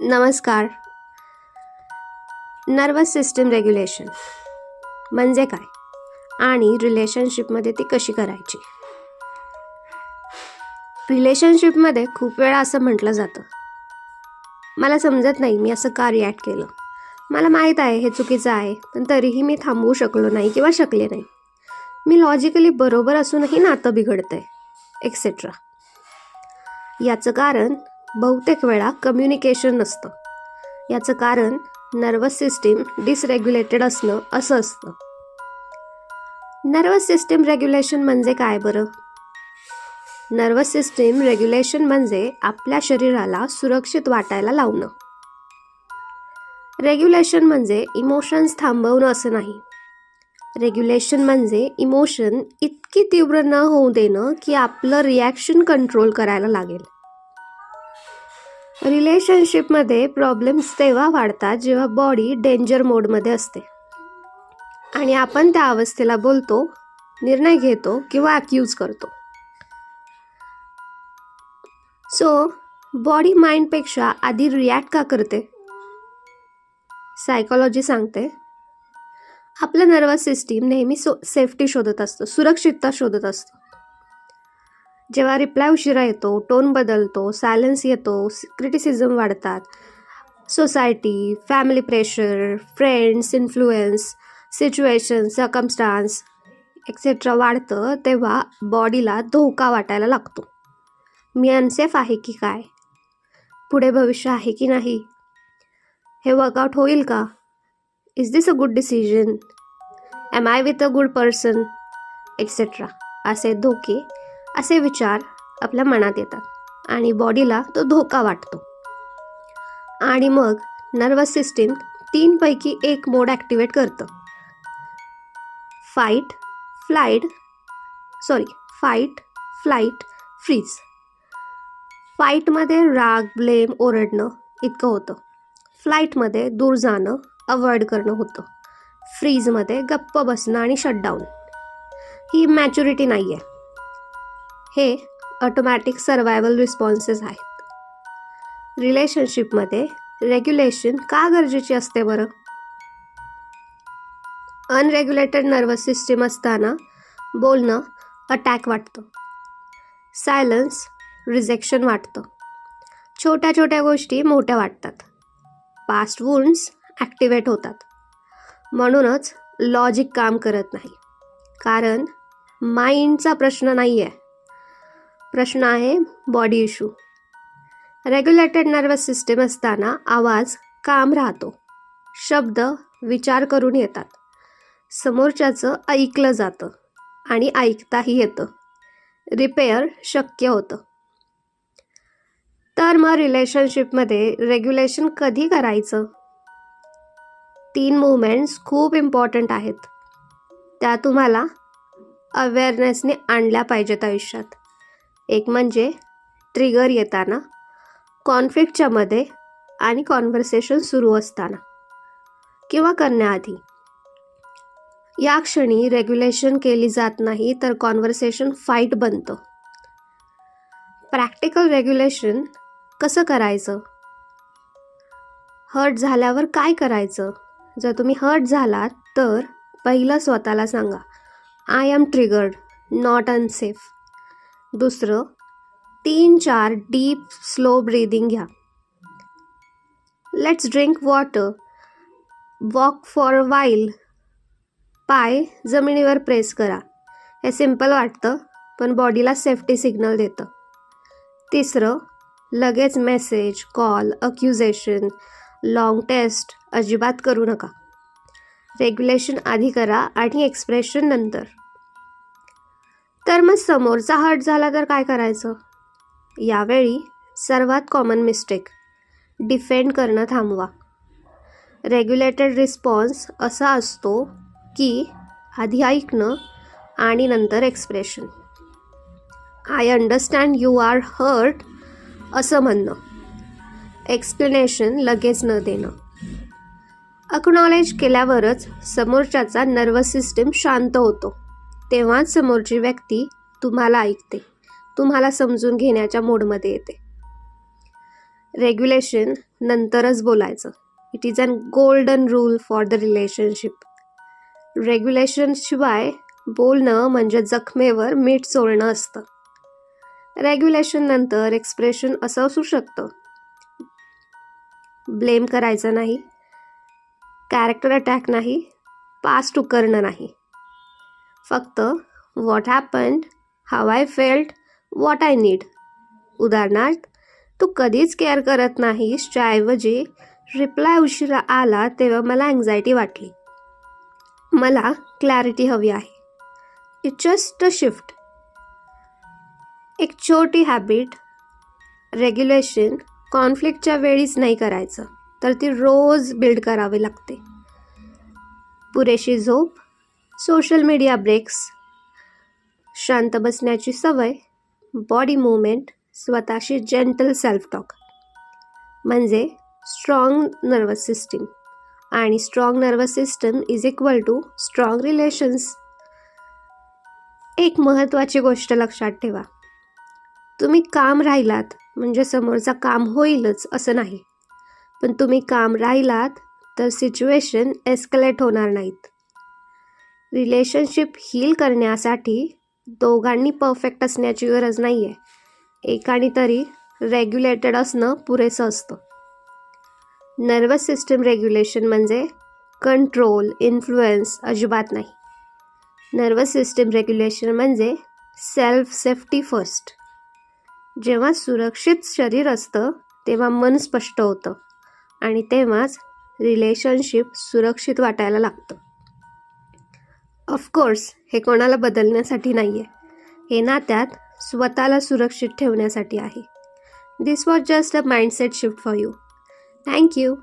नमस्कार. Nervous system regulation म्हणजे काय? आणि रिलेशनशिपमध्ये ती कशी करायची? रिलेशनशिपमध्ये खूप वेळा असं म्हटलं जातं. मला समजत नाही मी असं का रिॲक्ट केलं. मला माहीत आहे हे चुकीचं आहे पण तरीही मी थांबवू शकलो नाही किंवा शकले नाही. मी लॉजिकली बरोबर असूनही नातं बिघडतं आहे एक्सेट्रा याचं कारण बहुतेक वेळा कम्युनिकेशन नसतं. याचं कारण नर्वस सिस्टीम डिसरेग्युलेटेड असणं असं असतं. नर्वस सिस्टीम रेग्युलेशन म्हणजे काय बरं? नर्वस सिस्टीम रेग्युलेशन म्हणजे आपल्या शरीराला सुरक्षित वाटायला लावणं. रेग्युलेशन म्हणजे इमोशन्स थांबवणं असं नाही. रेग्युलेशन म्हणजे इमोशन इतकी तीव्र न होऊ देणं की आपलं रिॲक्शन कंट्रोल करायला लागेल. रिलेशनशिपमध्ये प्रॉब्लेम्स तेव्हा वाढतात जेव्हा बॉडी डेंजर मोडमध्ये असते. आणि आपण त्या अवस्थेला बोलतो निर्णय घेतो किंवा अक्यूज करतो. सो बॉडी माइंडपेक्षा आधी रिॲक्ट का करते? सायकोलॉजी सांगते. आपलं नर्वस सिस्टीम नेहमी सो सेफ्टी शोधत असतं सुरक्षितता शोधत असतं. जेव्हा रिप्लाय उशिरा येतो टोन बदलतो सायलेन्स येतो क्रिटिसिझम वाढतात. Society family pressure friends influence situation circumstances etcetera वाढतं तेव्हा बॉडीला धोका वाटायला लागतो. मी अनसेफ आहे की काय? पुढे भविष्य आहे की नाही? हे वर्कआउट होईल का? Is this a good decision am I with a good person etcetera असे धोके असे विचार आपल्या मनात येतात आणि बॉडीला तो धोका वाटतो. आणि मग नर्वस सिस्टीम तीनपैकी एक मोड ॲक्टिवेट करतं. Fight flight sorry fight flight freeze फाईटमध्ये राग ब्लेम ओरडणं इतकं होतं. फ्लाईटमध्ये दूर जाणं अवॉइड करणं होतं. फ्रीजमध्ये गप्प बसणं आणि शटडाऊन ही मॅच्युरिटी नाही आहे हे ऑटोमॅटिक सर्वायवल रिस्पॉन्सेस आहेत. रिलेशनशिपमध्ये रेग्युलेशन का गरजेची असते बरं? अनरेग्युलेटेड नर्वस सिस्टीम असताना बोलणं अटॅक वाटतं. सायलन्स रिजेक्शन वाटतं. छोट्या छोट्या गोष्टी मोठ्या वाटतात. पास्ट वुंड्स ॲक्टिवेट होतात. म्हणूनच लॉजिक काम करत नाही. कारण माइंडचा प्रश्न नाही आहे प्रश्न आहे body issue regulated nervous system असताना आवाज काम राहतो. शब्द विचार करून येतात. समोरच्याचं ऐकलं जातं आणि ऐकताही येतं. रिपेअर शक्य होतं. तर मग रिलेशनशिपमध्ये रेग्युलेशन कधी करायचं? तीन मुवमेंट्स खूप इम्पॉर्टंट आहेत. त्या तुम्हाला अवेअरनेसने आणल्या पाहिजेत आयुष्यात. एक म्हणजे ट्रिगर येताना कॉन्फ्लिक्टच्या मध्ये आणि कॉन्व्हर्सेशन सुरू असताना किंवा करण्याआधी. या क्षणी रेग्युलेशन केली जात नाही तर कॉन्व्हर्सेशन फाईट बनतं. प्रॅक्टिकल रेग्युलेशन कसं करायचं? हर्ट झाल्यावर काय करायचं? जर तुम्ही हर्ट झालात तर पहिलं स्वतःला सांगा I am triggered not unsafe दुसरं तीन चार डीप स्लो ब्रीदिंग घ्या. Let's drink water walk for while पाय जमिनीवर प्रेस करा. हे सिंपल वाटतं पण बॉडीला सेफ्टी सिग्नल देतं. तिसरं लगेच message call accusation long text अजिबात करू नका. रेग्युलेशन आधी करा आणि एक्सप्रेशन नंतर. तर मग समोरचा हर्ट झाला तर काय करायचं? यावेळी सर्वात कॉमन मिस्टेक डिफेंड करणं थांबवा. रेग्युलेटेड रिस्पॉन्स असा असतो की आधी ऐकणं आणि नंतर expression I understand you are hurt असं म्हणणं. एक्सप्लेनेशन लगेच न देणं. अक्नॉलेज केल्यावरच समोरच्याचा नर्वस सिस्टीम शांत होतो. तेव्हाच समोरची व्यक्ती तुम्हाला ऐकते. तुम्हाला समजून घेण्याच्या मोडमध्ये येते. रेग्युलेशन नंतरच बोलायचं. It is an golden rule for the relationship रेग्युलेशनशिवाय बोलणं म्हणजे जखमेवर मीठ चोळणं असतं. रेग्युलेशन नंतर एक्सप्रेशन असं असू शकतं. ब्लेम करायचं नाही. कॅरेक्टर अटॅक नाही. पास्ट उकरणं नाही. फक्त what happen how I felt what I need उदाहरणार्थ तू कधीच केअर करत नाहीसच्या ऐवजी रिप्लाय उशिरा आला तेव्हा मला अँझायटी वाटली. मला क्लॅरिटी हवी आहे. इट जस्ट अ शिफ्ट एक छोटी हॅबिट रेग्युलेशन कॉन्फ्लिक्टच्या वेळीच नाही करायचं तर ती रोज बिल्ड करावी लागते. पुरेशी झोप सोशल मीडिया ब्रेक्स शांत बसण्याची सवय बॉडी मुवमेंट स्वतःशी जेंटल सेल्फ टॉक म्हणजे स्ट्रॉंग नर्वस सिस्टीम आणि strong nervous system is equal to strong relations एक महत्त्वाची गोष्ट लक्षात ठेवा. तुम्ही काम राहिलात म्हणजे समोरचा काम होईलच असं नाही. पण तुम्ही काम राहिलात तर सिच्युएशन एस्कलेट होणार नाहीत. रिलेशनशिप हील करण्यासाठी दोघांनी परफेक्ट असण्याची गरज नाही आहे एकाने तरी रेग्युलेटेड असणं पुरेसं असतं. नर्वस सिस्टम रेग्युलेशन म्हणजे कंट्रोल इन्फ्लुएन्स अजिबात नाही. नर्वस सिस्टम रेग्युलेशन म्हणजे सेल्फ सेफ्टी फर्स्ट जेव्हा सुरक्षित शरीर असतं तेव्हा मन स्पष्ट होतं आणि तेव्हाच रिलेशनशिप सुरक्षित वाटायला लागतं. ऑफकोर्स हे कोणाला बदलण्यासाठी नाही आहे हे नात्यात स्वतःला सुरक्षित ठेवण्यासाठी आहे. This was just a mindset shift for you thank you